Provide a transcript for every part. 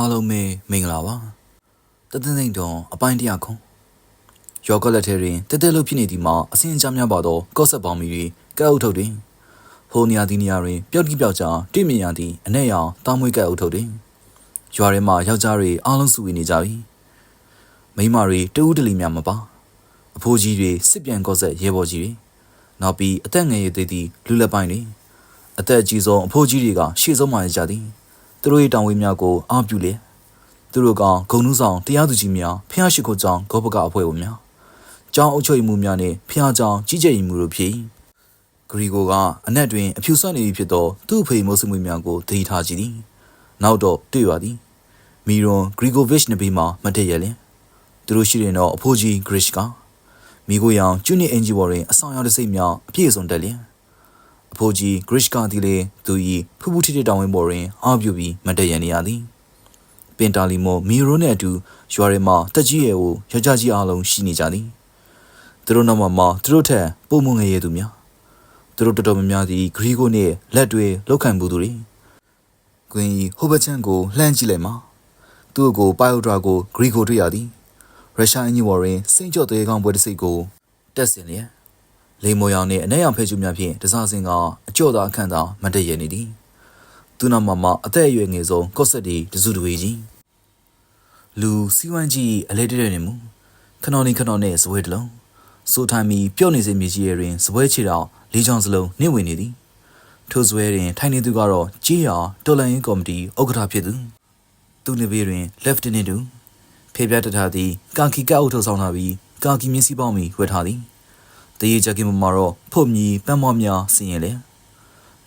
အားလုံးပဲမင်္ဂလာပါတသင်းသိမ့်တော်အပိုင်းတရာခွန်ရောကလက်ထဲတွင်တက်တက်လို့ဖြစ်နေသည်မှာအစင်အကြများပါသောကော့ဆက်ပေါင်းမီ၍ကဲအုပ်ထုတ်တွင်ဟိုနေရာဒီနေရာတွင်ပျောက်တိပျောက်ကြားတွေ့မြင်ရသည့်အ내ရောင်တောင်းမွေးကဲအုပ်ထုတ်တွင်ရွာထဲမှယောက်ျားတွေအားလုံးစုဝေးနေကြပြီမိန်းမတွေတဦးတလီများမပါအဖိုးကြီးတွေစစ်ပြန်ကော့ဆက်ရဲဘော်ကြီးတွေနောက်ပြီးအသက်ငယ်ရသေးသည့်လူလက်ပိုင်းတွေအသက်အကြီးဆုံးအဖိုးကြီးတွေကရှေ့ဆုံးမှရကြသည် သူတို့၏တောင်ဝေးများကိုအားပြုလျက်သူတို့ကဂုံနုဆောင်တရားသူကြီးများဖျားရှိခိုးကြောင်းဂောဘကအဖွဲ့ဝင်များကျောင်းအုပ်ချုပ်မှုများနှင့်ဖျားကြောင်းကြီးကြပ်မှုတို့ဖြစ်ဂရီကိုကအနက်တွင်အဖြူဆွနေပြီဖြစ်သောသူ့အဖေမိုးစမွေများကိုသတိထားကြည့်သည်နောက်တော့တွေ့ရသည်မီရွန်ဂရီဂိုဗစ်နဘေးမှမတည့်ရလင်သူတို့ရှိရင်တော့အဖိုးကြီးဂရစ်ကမိကိုရောင်ကျွနစ်အင်ဂျီဘော်တွင်အဆောင်ရောက်တဲ့စိတ်များအပြည့်စုံတက်လျင် အဖိုးကြီးဂရစ်ကာသည်လေသူ၏ဖူးဖူးထိထိတောင်ဝင်းပေါ်တွင်အားပြုပြီးမတည့်ရနေရသည်ပင်တာလီမိုမီရိုနဲ့အတူရွာထဲမှာတက်ကြီးရဲ့ကိုယောက်ျားကြီးအားလုံးရှိနေကြသည်သူတို့နောက်မှာမှသူတို့ထက်ပုံမငယ်ရသူများသူတို့တော်တော်များများသည်ဂရီကိုနှင့်လက်တွေလောက်ခံမှုသူတွေကွင်ဟိုဘချန်ကိုလှမ်းကြည့်လိုက်မှာသူ့ကိုပိုင်ယိုဒရာကိုဂရီကိုတွေ့ရသည်ရုရှားအင်ဂျီဝါရင်စိတ်ကြော့သေးကောင်းပွဲတစ်စိတ်ကိုတက်ဆင်လျက် လေမော်ရောင်နှင့်အ내ရောင်ဖဲကျူများဖြင့်တစားစင်ကအကြော့သားအခန့်သာမတည့်ရနေသည်သူနောက်မှာမှအသက်အရွယ်ငယ်ဆုံးကော့ဆက်ဒီတစုတဝေးကြီးလူစီဝမ်းကြီးအလဲတဲတဲ့နေမူခဏနေခဏနဲ့စပွဲတစ်လုံးစိုးထိုင်ပြီးပြုတ်နေစေမြေကြီးရဲ့တွင်စပွဲချီတော့လေးချောင်းစလုံးနှင့်ဝင်နေသည်ထိုစပွဲတွင်ထိုင်နေသူကတော့ကြီးရတော်လန်ရင်ကော်မတီဥက္ကဋ္ဌဖြစ်သူသူနေဘေးတွင် Lieutenant တူဖေပြတထားသည်ကာကီကပ်အုပ်ထုတ်ဆောင်လာပြီးကာကီမျက်စိပေါင်းမီဝတ်ထားသည် တရေချက်ကင်မှာတော့ဖုတ်မြီပန်းမော့များဆင်ရင်လေ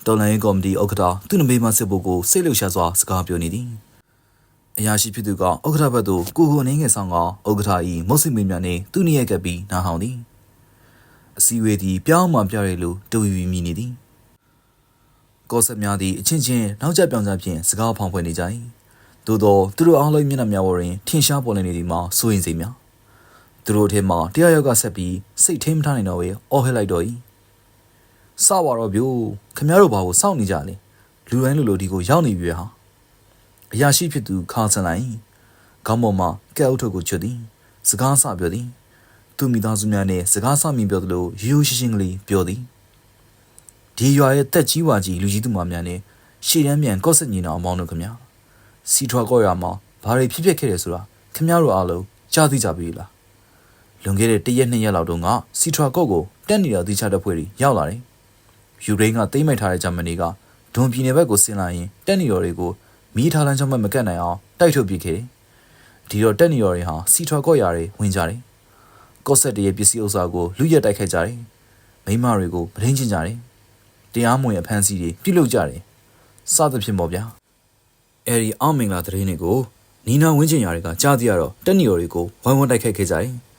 တော်လိုင်းကော်မတီဥက္ကဋ္ဌသူ့နဘေးမှစစ်ဖို့ကိုစိတ်လှုပ်ရှားစွာစကားပြောနေသည်အရာရှိဖြစ်သူကဥက္ကဋ္ဌဘက်သို့ကိုကိုအနေငယ်ဆောင်ကဥက္ကဋ္ဌ၏မုတ်စိမေများနှင့်သူ့နေရကပ်ပြီးနားဟောင်းသည်အစည်းအဝေးသည်ပြောင်းမှပြောင်းရလို့တူယူမိနေသည်ကောဆက်များသည်အချင်းချင်းနောက်ကျပြောင်ကျဖြင့်စကားဖောင်ဖွဲ့နေကြ၏သို့သောသူတို့အားလုံးမျက်နှာများပေါ်တွင်ထင်ရှားပေါ်လည်နေသည်မှာစိုးရင်စိများ သူတို့အထက်မှတရားရောက်ကဆက်ပြီးစိတ်ထိမထားနိုင်တော့ဝေအော်ဟစ်လိုက်တော့၏စပါတော့ဗျို့ခမရတို့ဘာကိုစောင့်နေကြလဲလူတိုင်းလူလိုဒီကိုရောက်နေပြီဟာအရာရှိဖြစ်သူခါဆန်လိုက်ခေါင်းပေါ်မှာကဲအုပ်ထုတ်ကိုချွတ်သည်စကားဆပြောသည် သူမိသားစုများနဲ့စကားဆမြင်ပြောသလိုရိုးရိုးရှင်းရှင်းကလေးပြောသည်ဒီရွာရဲ့တက်ကြီးဝါကြီးလူကြီးသူမများနဲ့ရှေ့ရမ်းမြန်ကော့ဆက်ညီနောင်အမောင်းတို့ခမစီထွာကော့ရွာမှာဘာတွေဖြစ်ဖြစ်ခဲ့တယ်ဆိုတာခမရတို့အားလုံးကြားသိကြပြီလား လွန်ခဲ့တဲ့တရက်နှစ်ရက်လောက်တုန်းကစီထရာကော့ကိုတက်နေတဲ့တိချတဲ့ဖွဲ့တွေရောက်လာတယ်။ယူကရိန်းကသိမ်းမိတ်ထားတဲ့ဂျာမနီကဒွန်ပြည်နယ်ဘက်ကိုဆင်းလာရင်တက်နေတော်တွေကိုမီးထားလမ်းကြောင်းမဲ့မကတ်နိုင်အောင်တိုက်ထုတ်ပစ်ခဲ့တယ်။ဒီတော့တက်နေတော်တွေဟာစီထရာကော့ရာတွေဝင်ကြတယ်။ကော့ဆက်တရဲ့ပစ္စည်းဥစ္စာကိုလူရက်တိုက်ခိုက်ကြတယ်။မိန်းမတွေကိုပထင်းကျင်ကြတယ်။တရားမဝင်အဖမ်းဆီးတွေပြုလုပ်ကြတယ်။စသဖြင့်ပေါ့ဗျာ။အဲဒီအောင်မင်္ဂလာသတင်းတွေကိုနီနာဝင်းကျင်ရာတွေကကြားသိရတော့တက်နေတော်တွေကိုဝိုင်းဝန်းတိုက်ခိုက်ခဲ့ကြတယ်။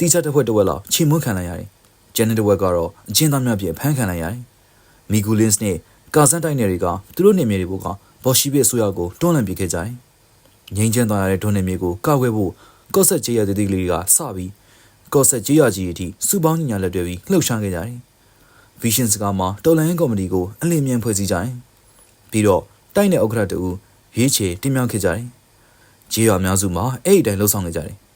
တီးချတစ်ဝက်တစ်ဝက်လောက်ချီမွန်းခံလိုက်ရတယ်။ဂျန်နတစ်ဝက်ကတော့အချင်းသားများပြည့်ဖမ်းခံလိုက်ရတယ်။မီဂူလင်းစ်နဲ့ကာဇန်တိုက်နယ်တွေကသူတို့နေမြေတွေကဘော်ရှိဘစ်အစိုးရကိုတွန်းလှန်ပစ်ခဲ့ကြတယ်။ငိမ့်ချမ်းသွားရတဲ့ဒွန်းနေမြေကိုကောက်ွယ်ဖို့ကော့ဆက်ကျေးရတဲ့တိကလေးကစပြီးကော့ဆက်ကျေးရကြီးအထိစုပေါင်းညီညာလက်တွဲပြီးလှုပ်ရှားခဲ့ကြတယ်။ Vision စကားမှာတော်လန်ကော်မတီကိုအလင်းမြန်ဖွဲ့စည်းကြတယ်။ပြီးတော့တိုက်နယ်ဥက္ကဋ္ဌတူရွေးချယ်တင်မြှောက်ခဲ့ကြတယ်။ကျေးရအများစုမှာအဲ့ဒီတိုင်းလှုပ်ဆောင်ခဲ့ကြတယ်။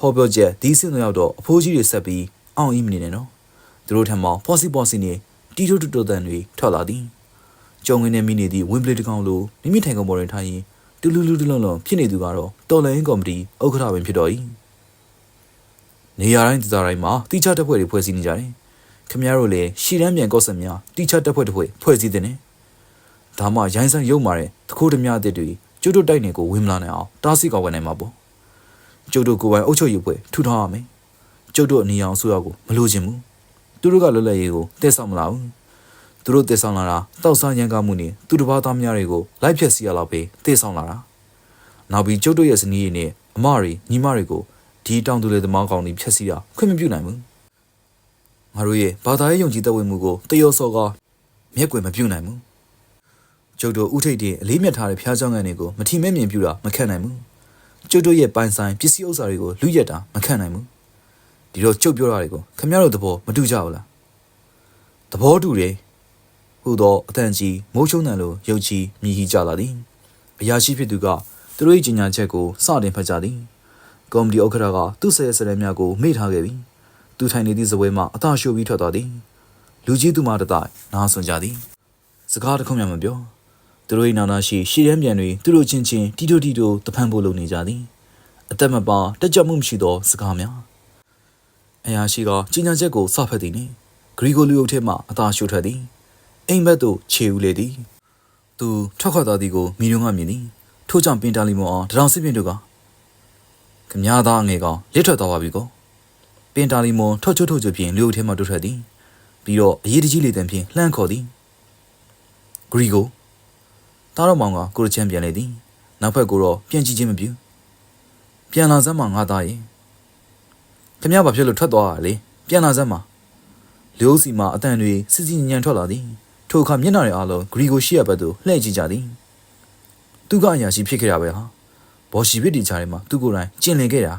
ဟောပြောချက်ဒီစင်တို့ရောက်တော့အဖိုးကြီးတွေဆက်ပြီးအောင်အီးမနေနဲ့နော်သူတို့ထံမှာ possible possible နဲ့တီတိုတူတိုတန်တွေထွက်လာသည်ကြုံငင်းနေမိနေသည့်ဝင်းပလေးတစ်ကောင်လိုမိမိထိုင်ကုန်ပေါ်တွင်ထိုင်ရင်တူလူလူတလုံးလုံးဖြစ်နေသူကတော့တော်လိုင်းကော်မတီဥက္ကဋ္ဌပင်ဖြစ်တော်၏နေရာတိုင်းဒေသတိုင်းမှာတိကျတပ်ဖွဲ့တွေဖွဲ့စည်းနေကြတယ်ခမရတို့လည်းရှီတန်းမြန်ကော့ဆက်များတိကျတပ်ဖွဲ့တစ်ဖွဲ့ဖွဲ့စည်းတဲ့နဲ့ဒါမှရိုင်းဆန်းရုပ်မာတဲ့တခိုးဓမြအသစ်တွေကျွတ်တွတ်တိုက်နေကိုဝင်မလာနိုင်အောင်တားဆီးကောက်ဝင်နိုင်မှာပေါ့ ကျုပ်တို့ကိုယ်ပိုင်အုပ်ချုပ်ရေးဖွဲ့ထူထောင်ရမယ်ကျုပ်တို့အနီအောင်ဆိုရကိုမလိုချင်ဘူးသူတို့ကလွတ်လပ်ရေးကိုတည်ဆောက်မလာဘူးသူတို့တည်ဆောက်လာတာတောက်စားရန်ကားမှုနဲ့သူတစ်ပါးသားများတွေကိုလိုက်ဖြက်စီရလောက်ပဲတည်ဆောက်လာတာနောက်ပြီးကျုပ်တို့ရဲ့ဇနီးရည်နဲ့အမတွေညီမတွေကိုဒီတောင်သူလေသမားကောင်တွေဖြက်စီရခွင့်မပြုနိုင်ဘူးငါတို့ရဲ့ဘာသာရေးယုံကြည်သက်ဝင်မှုကိုတယောစောကမျက်ကွယ်မပြုနိုင်ဘူးကျုပ်တို့ဥထိတ်တင်အလေးမြတ်ထားတဲ့ဖျားเจ้าငံတွေကိုမထီမဲ့မြင်ပြတာမခက်နိုင်ဘူး ကျုပ်တို့ရဲ့ပိုင်ဆိုင်ပစ္စည်းဥစ္စာတွေကိုလူရက်တာမခံနိုင်ဘူးဒီတော့ကျုပ်ပြောတာတွေကိုခမရတို့သဘောမတူကြဘူးလားသဘောတူတယ်ဟူသောအတန်ကြီးမိုးချုံတန်လိုရုပ်ချီမြည်ဟီကြလာသည်အရာရှိဖြစ်သူကသူတို့၏ကြီးညာချက်ကိုစတင်ဖတ်ကြသည်ကော်မတီဥက္ကဋ္ဌကသူ့ဆဲဆဲများကိုမေ့ထားခဲ့ပြီးသူထိုင်နေသည့်ဇပွဲမှအသာရှို့ပြီးထွက်သွားသည်လူကြီးသူမတတိုင်နားဆွန်ကြသည်စကားတစ်ခုမှမပြော သူတို့၏နာနာရှိရှည်ရမ်းပြန်တွေသူတို့ချင်းချင်းတီတိုတီတိုတဖန်ဖို့လုပ်နေကြသည်အသက်မပါတက်ကြွမှုမရှိသောစကားများအရာရှိကကြီးညာချက်ကိုစဖတ်သည်နှင့်ဂရီဂိုလူအုပ်ထဲမှအသာရှို့ထွက်သည်အိမ်ဘက်သို့ခြေဦးလေသည်သူထွက်ခွာသွားသည်ကိုမိရုံကမြင်သည်ထို့ကြောင့်ပင်တာလီမွန်အောင်တရောင်စစ်ပင်တို့ကခမည်းသားငယ်ကောင်လက်ထွက်သွားပါပြီကောပင်တာလီမွန်ထွက်ချွတ်ထုတ်ချွတ်ဖြင့်လူအုပ်ထဲမှတွတ်ထွက်သည်ပြီးတော့အရေးတကြီးလေတံဖြင့်လှမ်းခေါ်သည်ဂရီဂို တားတော့မောင်ကကိုရချမ်းပြန်လေသည်နောက်ဖက်ကိုတော့ပြန်ကြည့်ခြင်းမပြုပြန်လာစမ်းမှငါသားရဲ့ခမည်းဘာဖြစ်လို့ထွက်သွားတာလဲပြန်လာစမ်းမှလူအုပ်စီမှအတန်တွေစစ်စစ်ညံ့ထွက်လာသည်ထိုအခါမျက်နှာတွေအားလုံးဂရီဂိုရှိရဘက်သို့လှည့်ကြည့်ကြသည်သူကအရာရှိဖြစ်ခဲ့တာပဲဟာဘော်ရှိပစ်တီချာထဲမှာသူကိုယ်တိုင်ကျင်လည်ခဲ့တာ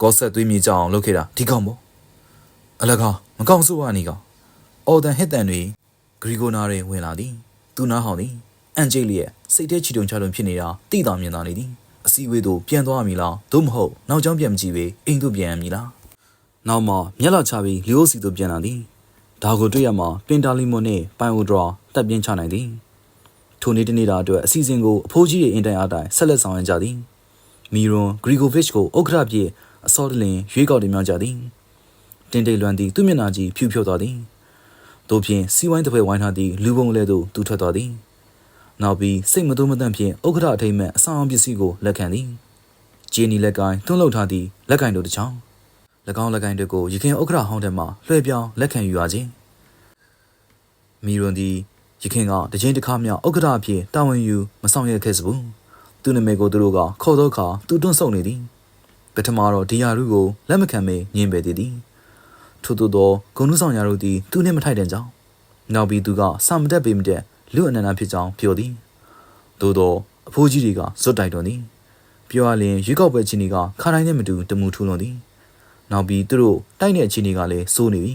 ကောဆက်သွေးမြေကြောင်လုပ်ခဲ့တာဒီကောင်ပေါ့အလကားမကောင်းဆိုးကနေကောင်အော်တန်ဟစ်တန်တွေဂရီဂိုနာတွေဝင်လာသည် သူနားဟောင်းသည်အန်ဂျေလီရဲ့စိတ်ထဲချီတုံချတုံဖြစ်နေတာတိတောင်မြင်သာနေသည်အစည်းအဝေးသို့ပြန်သွားမည်လားသို့မဟုတ်နောက်ကျောင်းပြန်မကြည့်ပေအိမ်သို့ပြန်ရမည်လားနောက်မှမျက်လာချပြီးလီယိုစီသို့ပြန်လာသည်ဒါကိုတွေ့ရမှာပင်တာလီမွန်နှင့်ပိုင်အိုဒရာတပ်ပြင်းချနိုင်သည်ထိုနေ့တနေ့တာအတွက်အစီအစဉ်ကိုအဖိုးကြီးရဲ့အင်တိုင်အားတိုင်ဆက်လက်ဆောင်ရွက်ကြသည်မီရွန်ဂရီဂိုဗစ်ကိုဥက္ကဋ္ဌဖြစ်အစောတလင်ရွေးကောက်တင်မြှောက်ကြသည်တင်တိတ်လွမ်းသည့်သူ့မျက်နှာကြီးဖြူဖြောသွားသည် တို့ဖြင့်စီဝိုင်းတစ်ဖက်ဝိုင်းထားသည့်လူပုံလဲသို့သူထွက်သွားသည်နောက်ပြီးစိတ်မသွမတန့်ဖြင့်ဥက္ကဋ္ဌအထိမ်းမဲ့အဆောင်ပစ္စည်းကိုလက်ခံသည်ဂျီနီလက်ကိုင်းသွန်းလှုပ်ထားသည့်လက်ကိုင်းတို့တစ်ချောင်း၎င်းလက်ကိုင်းတို့ကိုရခင်ဥက္ကဋ္ဌဟောင်းထက်မှလွှဲပြောင်းလက်ခံယူရခြင်းမီရွန်သည်ရခင်ကတကြိမ်တစ်ခါမြောက်ဥက္ကဋ္ဌအဖြစ်တာဝန်ယူမဆောင်ရွက်ခဲ့စဘူးသူ့နာမည်ကိုသူတို့ကခေါ်တော့ခါသူတွန့်ဆုတ်နေသည်ပထမတော့ဒီယာရုကိုလက်မခံမေညင်ပယ်သေးသည် ထို့သောသောဂုံနုဆောင်ရာတို့သည်သူနှင့်မထိုက်တဲ့ကြောင်းနောက်ပြီးသူကစာမတက်ပေမတက်လူအနန္တဖြစ်ကြောင်းပြောသည်သို့သောအဖိုးကြီးတွေကဇွတ်တိုက်တော်သည်ပြောရလျင်ရွေးကောက်ပွဲချင်းတွေကခါတိုင်းနဲ့မတူတမှုထူလွန်သည်နောက်ပြီးသူတို့တိုက်တဲ့အခြေအနေကလည်းစိုးနေပြီ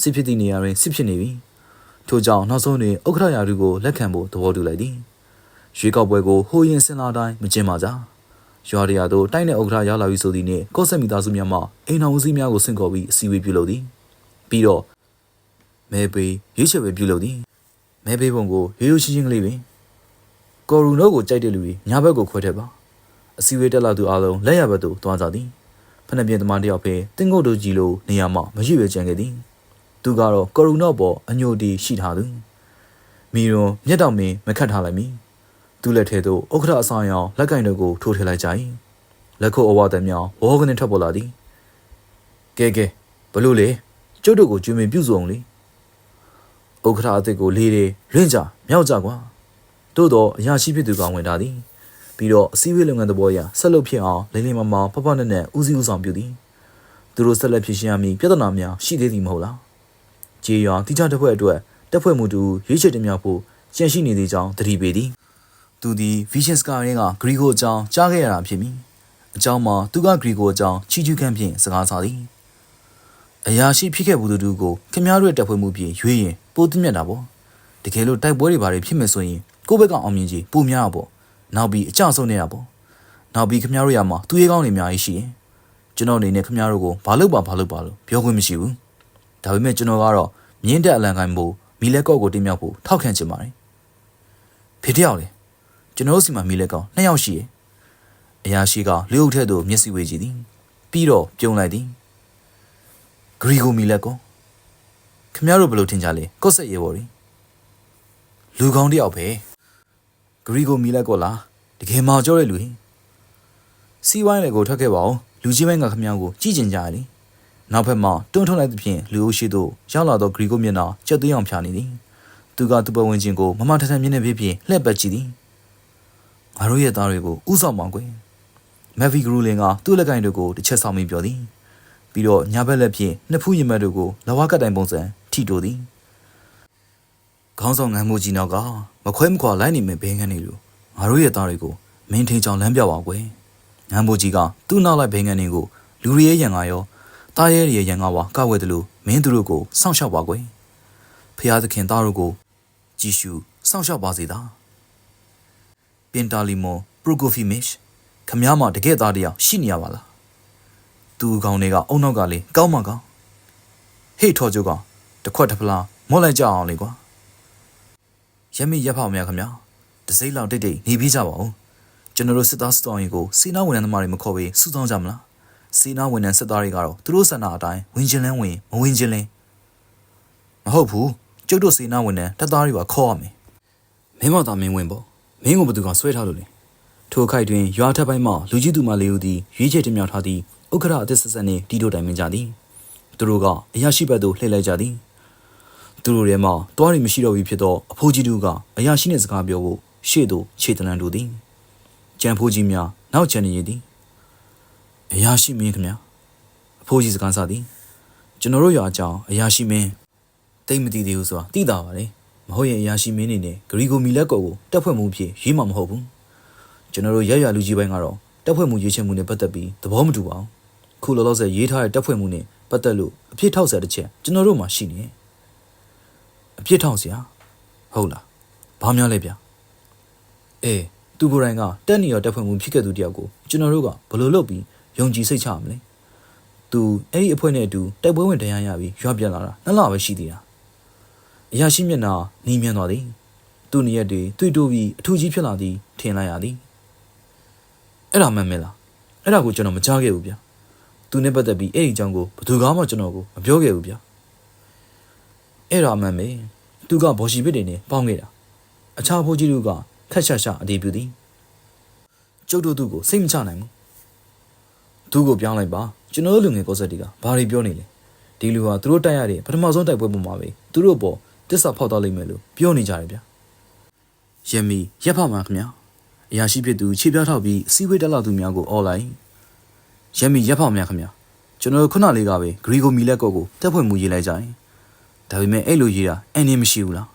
စစ်ဖြစ်သည့်နေရာတွင်စစ်ဖြစ်နေပြီထို့ကြောင့်နောက်ဆုံးတွင်ဥက္ကဋ္ဌရာထူးကိုလက်ခံဖို့သဘောတူလိုက်သည်ရွေးကောက်ပွဲကိုဟိုရင်စင်လာတိုင်းမကျင်းပါကြ ရွာရရတို့တိုက်တဲ့ဥက္ကဋ္ဌရောက်လာပြီဆိုသည်နှင့်ကော့ဆက်မိသားစုများမှအိမ်တော်ဦးစီးများကိုဆင့်ခေါ်ပြီးအစည်းအဝေးပြုလုပ်သည်ပြီးတော့မဲပေးရွေးချယ်ပွဲပြုလုပ်သည်မဲပေးပုံကိုရိုးရိုးရှင်းရှင်းကလေးပင်ကော်ရူနိုကိုကြိုက်တဲ့လူတွေညာဘက်ကိုခွဲထည့်ပါအစည်းအဝေးတက်လာသူအလုံးလက်ရဘက်သို့သွားကြသည်ဖနက်ပြင်းသမားတယောက်ပဲတင်းကုတ်တို့ကြီးလိုနေရာမှမရှိပဲကြံခဲ့သည်သူကတော့ကော်ရူနော့ပေါ်အညိုတီရှိထားသူမီရွန်မျက်တောင်မင်းမခတ်ထားလိုက်မီ သူ့လက်ထဲသို့ဥက္ကဋ္ဌအဆောင်ရောင်လက်ကင်တို့ကိုထိုးထည့်လိုက်ကြ၏လက်ခုပ်အဝါတမြောင်ဝေါကနေထွက်ပေါ်လာသည်ကဲကဲဘလို့လေကျုပ်တို့ကိုကျွေးမင်ပြုစုအောင်လေဥက္ကဋ္ဌအသစ်ကိုလေးတွေလွင့်ကြမြောက်ကြကွာတို့တော့အရာရှိဖြစ်သူကဝင်လာသည်ပြီးတော့အစည်းအဝေးလုပ်ငန်းသဘောအရဆက်လုပ်ဖြစ်အောင်လိမ့်လိမ့်မမဖဖနဲ့နဲ့ဦးစီးဦးဆောင်ပြုသည်သူတို့ဆက်လက်ဖြစ်ရှင်းရမည်ပြဿနာများရှိသေးသည်မဟုတ်လားကြေးရွာတိကျတစ်ဖွဲ့အတွက်တက်ဖွဲ့မှုတူရွေးချယ်တင်မြှောက်ဖို့ကြံရှိနေသေးကြောင်းသတိပေးသည် သူသည် Vision Sky ရင်းကဂရီဂိုအကြောင်းကြားခဲ့ရတာဖြစ်ပြီးအကြောင်းမှာသူကဂရီဂိုအကြောင်းချီကျူးခန့်ဖြင့်စကားစားသည်အရာရှိဖြစ်ခဲ့ဘူးသူတို့ကိုခင်ဗျားတို့ရဲ့တက်ဖွဲ့မှုပြင်ရွေးရင်ပိုသိမြတ်တာပေါ့တကယ်လို့တိုက်ပွဲတွေဘာတွေဖြစ်မယ်ဆိုရင်ကိုယ့်ဘက်ကအောင်မြင်ကြီးပိုများပေါ့နောက်ပြီးအကြဆုံးနေတာပေါ့နောက်ပြီးခင်ဗျားတို့ရမှာသူရဲကောင်းတွေအများကြီးရှိရင်ကျွန်တော်အနေနဲ့ခင်ဗျားတို့ကိုဘာလုပ်ပါဘာလုပ်ပါလို့ပြောခွင့်မရှိဘူးဒါပေမဲ့ကျွန်တော်ကတော့မြင်းတက်အလံကိုင်းဖို့မီလက်ကော့ကိုတင်မြောက်ဖို့ထောက်ခံချင်ပါတယ်ဖေတယောက်လေ ကျွန်တော်တို့စီမှာမီလက်ကော့နှစ်ယောက်ရှိရဲ့အရာရှိကလူအုပ်ထဲသို့မျက်စိဝေးကြည့်သည်ပြီးတော့ပြုံးလိုက်သည်ဂရီဂိုမီလက်ကောခင်ဗျားတို့ဘယ်လိုထင်ကြလဲကော့ဆက်ရေပေါ်ရီလူကောင်းတယောက်ပဲဂရီဂိုမီလက်ကောလားတကယ်မှကြောတဲ့လူဟင်စီဝိုင်းလေကိုထွက်ခဲ့ပါအောင်လူကြီးပိုင်းကခင်ဗျားကိုကြည့်ကျင်ကြရလေနောက်ဘက်မှတွန်းထုတ်လိုက်သဖြင့်လူအုပ်ရှိသို့ရောက်လာသောဂရီကိုမျက်နှာကြက်သွေးအောင်ဖြာနေသည်သူကသူ့ပဝင်ချင်းကိုမမထထမျက်နှာပြည့်ပြည့်လှည့်ပတ်ကြည့်သည် ငါတို့ရဲ့သားတွေကိုဥဆောင်ပါကွယ်မက်ဗီဂရူလင်ကသူ့လက်ကင်တို့ကိုတစ်ချက်ဆောင်ပြီးပြောသည်ပြီးတော့ညာဘက်လက်ဖြင့်နှစ်ဖူးရင်မက်တို့ကိုလဝါကတိုင်ပုံစံထိတိုသည်ခေါင်းဆောင်ငန်းမှုကြီးနောက်ကမခွဲမခွာလိုက်နေမယ်ဘဲငန်းနေလို့ငါတို့ရဲ့သားတွေကိုမင်းထင်းချောင်လမ်းပြပါကွယ်ငန်းမှုကြီးကသူ့နောက်လိုက်ဘဲငန်းတွေကိုလူရဲရံကရောတားရဲရဲ့ရန်ကဝါကဝဲတယ်လို့မင်းတို့ကိုစောင့်ရှောက်ပါကွယ်ဖျားသခင်သားတို့ကိုကြည်ရှုစောင့်ရှောက်ပါစေသာ ပင်တာလီမိုပရိုကိုဖီမစ်ခမားမတကယ်သားတယောက်ရှိနေရပါလားသူ့ကောင်တွေကအုံနောက်ကလေးကောင်းမကောင်းဟေ့ထော်ကျုပ်ကောင်တစ်ခွက်တစ်ဖလားမော့လိုက်ကြအောင်လေကွာရမိရက်ဖောက်များခမားတစိမ့်လောက်တိတ်တိတ်နေပြီးကြပါဦးကျွန်တော်တို့စစ်သားစစ်တော်ရင်ကိုစီနာဝန်ထမ်းသမားတွေမခေါ်ဘဲစူးစောင်းကြမလားစီနာဝန်ထမ်းစစ်သားတွေကတော့သူတို့ဆန္ဒအတိုင်းဝင်ချင်းလန်းဝင်မဝင်ချင်းလန်းမဟုတ်ဘူးကျုပ်တို့စီနာဝန်ထမ်းတပ်သားတွေပါခေါ်ရမယ်မင်းမသာမင်းဝင်ပေါ့ မင်းကိုဘယ်သူကဆွဲထားလို့လဲထိုအခိုက်တွင်ရွာထက်ပိုင်းမှလူကြီးသူမလေးဦးသည်ရွေးချယ်တင်မြှောက်ထားသည့်ဥက္ကရာအသစ်ဆက်ဆက်နှင့်တီတို့တိုင်ပင်ကြသည်သူတို့ကအရာရှိဘက်သို့လှည့်လိုက်ကြသည်သူတို့ထဲမှတွားရီမရှိတော့ပြီဖြစ်သောအဖိုးကြီးတို့ကအရာရှိနှင့်စကားပြောဖို့ရှေ့သို့ခြေတလန်တို့သည်ကြံဖိုးကြီးများနောက်ချန်နေရသည်အရာရှိမင်းခင်ဗျာအဖိုးကြီးစကားစသည်ကျွန်တော်တို့ရွာအကြောင်းအရာရှိမင်းတိတ်မသိသေးဘူးဆိုတာသိတာပါလေ မဟုတ်ရင်အရာရှိမင်းနေနဲ့ဂရီဂိုမီလက်ကော်ကိုတက်ဖွဲ့မှုဖြစ်ရေးမှာမဟုတ်ဘူးကျွန်တော်တို့ရရလူကြီးပိုင်းကတော့တက်ဖွဲ့မှုရေးချင်မှုနဲ့ပတ်သက်ပြီးသဘောမတူပါဘူးခုလောလောဆယ်ရေးထားတဲ့တက်ဖွဲ့မှုနဲ့ပတ်သက်လို့အဖြစ်ထောက်ဆရာတစ်ချက်ကျွန်တော်တို့မှရှိနေတယ်အဖြစ်ထောက်ဆရာဟုတ်လားဘာများလဲဗျအေးသူကိုယ်တိုင်ကတက်နေရတက်ဖွဲ့မှုဖြစ်ခဲ့သူတယောက်ကိုကျွန်တော်တို့ကဘယ်လိုလုပ်ပြီးယုံကြည်စိတ်ချမလဲသူအဲ့ဒီအဖွဲ့နဲ့အတူတိုက်ပွဲဝင်တရားရပြီးရွာပြန်လာတာနှစ်လပဲရှိသေးတာ အရာရှိမျက်နှာနီးမြန်းသွားသည်သူ့နေရက်တွေတွေ့တိုးပြီးအထူးကြီးဖြစ်လာသည်ထင်လိုက်ရသည်အဲ့ဒါမှန်မလားအဲ့ဒါကိုကျွန်တော်မကြားခဲ့ဘူးဗျသူနဲ့ပတ်သက်ပြီးအဲ့ဒီအကြောင်းကိုဘယ်သူကမှကျွန်တော်ကိုမပြောခဲ့ဘူးဗျအဲ့ဒါမှန်ပဲသူကဘော်ရှိပစ်တွေနဲ့ပေါင်းခဲ့တာအခြားဖိုးကြီးတို့ကခက်ရှာရှာအတီးပြူသည်ကျုပ်တို့သူ့ကိုစိတ်မချနိုင်ဘူးသူ့ကိုပြောင်းလိုက်ပါကျွန်တော်တို့လူငယ်ကောဆက်တီကဘာတွေပြောနေလဲဒီလူဟာသူတို့တိုက်ရတဲ့ပထမဆုံးတိုက်ပွဲပုံမှာပဲသူတို့ပေါ် တစ္ဆာဖောက်သွားလိမ့်မယ်လို့ပြောနေကြတယ်ဗျယမီရက်ဖမှာခင်ဗျာအရာရှိဖြစ်သူခြေပြားထောက်ပြီးစီဝေးတက်လာသူများကိုអော်လိုက်ယမီရက်ဖောများခင်ဗျာကျွန်တော်တို့ခုနလေးကပဲဂရီဂိုမီလက်ကော့ကိုတက်ဖွဲ့မှုရေးလိုက်ကြရင်ဒါပေမဲ့အဲ့လိုရေးတာအန်နေမရှိဘူးလား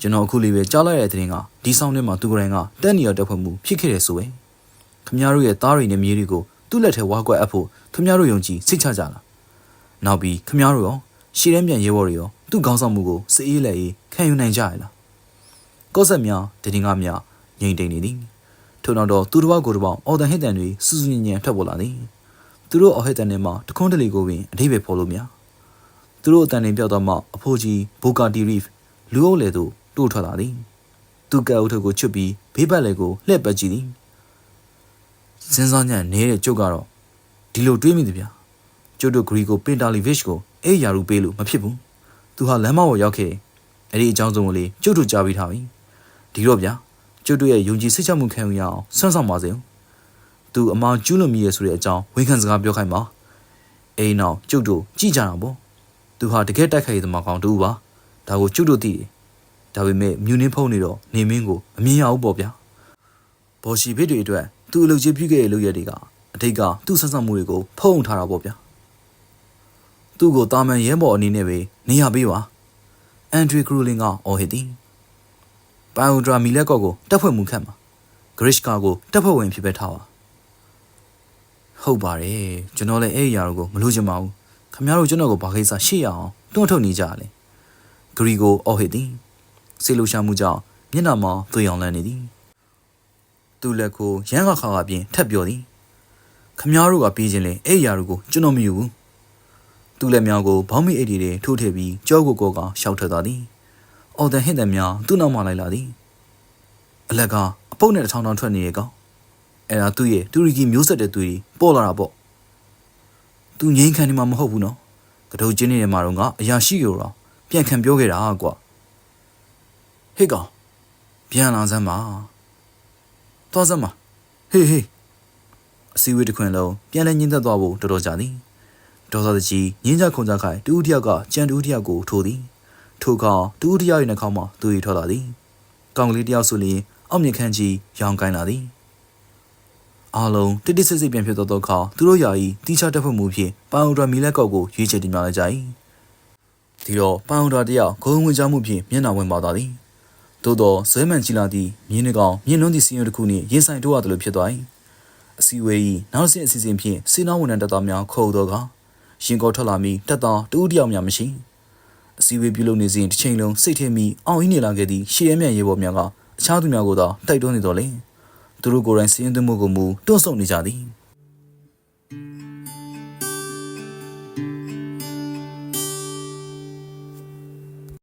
ကျွန်တော်အခုလေးပဲကြားလိုက်တဲ့တဲ့ရင်ကဒီဆောင်ထဲမှာသူကိုယ်တိုင်ကတက်နေရတက်ဖွဲ့မှုဖြစ်ခဲ့တယ်ဆိုပဲခင်ဗျားတို့ရဲ့သားတွေနဲ့မြေးတွေကိုသူ့လက်ထဲဝါကွက်အပ်ဖို့ခင်ဗျားတို့ယုံကြည်စိတ်ချကြလားနောက်ပြီးခင်ဗျားတို့ရောရှေ့တန်းပြန်ရဲဘော်တွေရော သူ့ခေါင်းဆောင်မှုကိုစစ်အေးလက်အေးခံယူနိုင်ကြရလားကော့ဆက်များတည်ငါများငြိမ်တိမ်နေသည်ထို့နောက်တော့သူတစ်ပေါက်ကိုတစ်ပေါက်အော်တန်ဟစ်တန်တွေစူးစူးညံ့ညံ့ထွက်ပေါ်လာသည်သူတို့အော်ဟစ်တန်တွေမှာတခွန်းတလီကိုပင်အထိပ္ပယ်ဖော်လို့များသူတို့အတန်တွေပြောက်တော့မှအဖိုးကြီးဘိုကာတီရီဖ်လူအုပ်လေသို့တိုးထွက်လာသည်သူကဲအုပ်ထုပ်ကိုချွတ်ပြီးဘေးပတ်လေကိုလှည့်ပတ်ကြည့်သည်စဉ်းစားညံ့နေတဲ့ကျုပ်ကတော့ဒီလိုတွေးမိသည်ဗျာကျုပ်တို့ဂရီကိုပင်တာလီဗစ်ကိုအဲ့ယာရူပေးလို့မဖြစ်ဘူး သူဟာလမ်းမပေါ်ရောက်ခဲ့အဲ့ဒီအကြောင်းစုံကိုလေကျုပ်တို့ကြားပြီးထားပြီဒီတော့ဗျာကျုပ်တို့ရဲ့ယုံကြည်စိတ်ချမှုခံယူရအောင်ဆွမ်းဆောင်ပါစေ။သူအမားကျူးလွန်မိရဲ့ဆိုတဲ့အကြောင်းဝန်ခံစကားပြောခိုင်းပါ။အိမ်နောက်ကျုပ်တို့ကြည်ကြတာပေါ့။သူဟာတကယ်တိုက်ခိုက်ရသမားကောင်တူပါ။ဒါကိုကျုပ်တို့သိတယ်။ဒါပေမဲ့မြူနင်းဖုံးနေတော့နေမင်းကိုမမြင်ရဘူးပေါ့ဗျာ။ဘော်ရှီဘစ်တွေအတွက်သူ့အလုပ်ကြီးပြုခဲ့တဲ့လုပ်ရက်တွေကအထိတ်ကသူ့ဆက်ဆံမှုတွေကိုဖုံးထားတာပေါ့ဗျာ။သူ့ကိုတာမန်ရဲဘော်အနေနဲ့ပဲ နေရပေးပါ။အန်ဒရီကရူလင်ကအော်ဟစ်သည်။ပိုင်ဒရာမီလက်ကော့ကိုတက်ဖွဲ့မှုခန့်ပါ။ဂရစ်ကာကိုတက်ဖွဲ့ဝင်ဖြစ်ပဲထားပါ။ဟုတ်ပါတယ်ကျွန်တော်လည်းအဲ့ဒီຢာကိုမလို့ချင်ပါဘူး။ခင်ဗျားတို့ကျွန်တော်ကိုဘာကိစ္စရှေ့ရအောင်တွန်းထုတ်နေကြလေ။ဂရီကိုအော်ဟစ်သည်။စေလိုရှာမှုကြောင့်မျက်နှာမှာသွေးအောင်လန်းနေသည်။သူ့လက်ကိုရန်ကခါကပြင်ထပ်ပြောသည်။ခင်ဗျားတို့ကပြေးခြင်းလေအဲ့ဒီຢာကိုကျွန်တော်မယူဘူး။ သူ့လက်မြောက်ကိုဘောင်းမီအိတ်တွေထိုးထည့်ပြီးကြောကိုကိုကရှောက်ထွက်သွားသည်။အော်တန်ဟစ်တဲ့များသူ့နောက်မှလိုက်လာသည်။အလက်ကအပုတ်နဲ့တစ်ထောင်ထောင်ထွက်နေရဲ့ကောင်။အဲ့ဒါသူ့ရဲ့တူရကီမျိုးဆက်တဲ့သူတွေပေါ်လာတာပေါ့။သူငိမ့်ခံနေမှာမဟုတ်ဘူးနော်။ကတုတ်ချင်းနေတဲ့မှာတော့ကအရာရှိရောတော့ပြန်ခံပြောခဲ့တာကွာ။ဟေ့ကောင်ပြန်လာစမ်းပါ။သွားစမ်းပါ။ဟေးဟေးအစည်းအဝေးတစ်ခွင်လုံးပြန်လဲညှင်းသက်သွားဖို့တော်တော်ကြာသည်။ ဒေါ်သာကြီးညင်းကြခုန်ကြခိုင်တူဦးတယောက်ကကြံတူဦးတယောက်ကိုထိုးသည်။ထို့ကောင်တူဦးတယောက်ရဲ့နှာခေါင်းမှာသူရီထွက်လာသည်။ကောင်ကလေးတယောက်ဆိုလျင်အောက်မြခန်းကြီးရောင်ကိုင်းလာသည်။အားလုံးတိတိဆိတ်ဆိတ်ပြန်ဖြစ်သောအခါသူတို့ယာယီတီချတက်ဖွဲ့မှုဖြင့်ပန်အူဒရာမီလက်ကောက်ကိုရွေးချယ်တင်ပြလိုက်ကြ၏။ဒီတော့ပန်အူဒရာတယောက်ဂုံဝင်ကြမှုဖြင့်မျက်နှာဝင်ပါသွားသည်။သို့သောဇဲမန်ကြီးလာသည့်မြင်းနှကောင်မြင်းလွန်းသည့်စီးရုံတစ်ခုနှင့်ရင်ဆိုင်ထိုးရတယ်လို့ဖြစ်သွား၏။အစီဝေး၏နောက်ဆင့်အစီအစဉ်ဖြင့်စီနောဝန်ထမ်းတပ်သားများခေါ်သောက ရင်ကောထွက်လာမီတပ်သားတူဦးတယောက်များမရှိ။အစည်းအဝေးပြုလုပ်နေစဉ်တစ်ချိန်လုံးစိတ်ထဲမိအောင်အင်းနေလာခဲ့သည့်ရှေ့ရမြန်ရေပေါ်များကအအခြားသူများကိုသာတိုက်တွန်းနေတော်လေသူတို့ကိုယ်တိုင်စီးရင်သွင်းမှုကိုမူတွန့်ဆုတ်နေကြသည်